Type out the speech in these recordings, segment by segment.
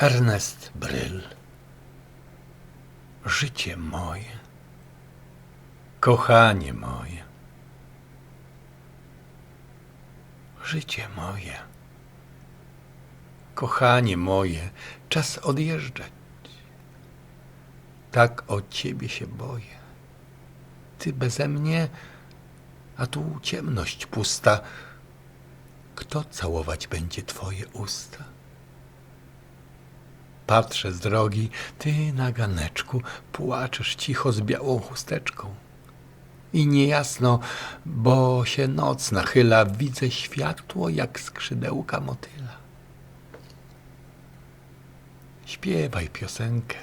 Ernest Bryl. Życie moje, kochanie moje, życie moje, kochanie moje, czas odjeżdżać. Tak o ciebie się boję. Ty beze mnie, a tu ciemność pusta. Kto całować będzie twoje usta? Patrzę z drogi, ty na ganeczku płaczesz cicho z białą chusteczką. I niejasno, bo się noc nachyla, widzę światło jak skrzydełka motyla. Śpiewaj piosenkę,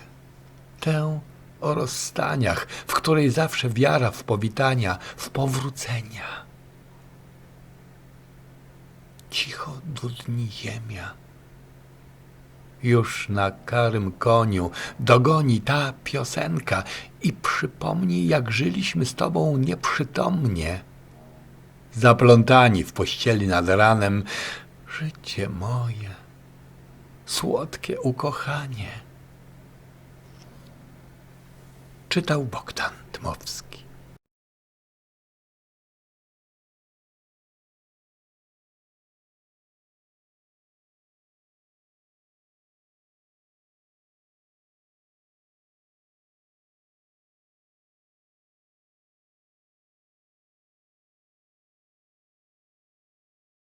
tę o rozstaniach, w której zawsze wiara w powitania, w powrócenia. Cicho dudni ziemia już na karym koniu dogoni ta piosenka i przypomni, jak żyliśmy z tobą nieprzytomnie. Zaplątani w pościeli nad ranem, życie moje, słodkie ukochanie. Czytał Bogdan Dmowski.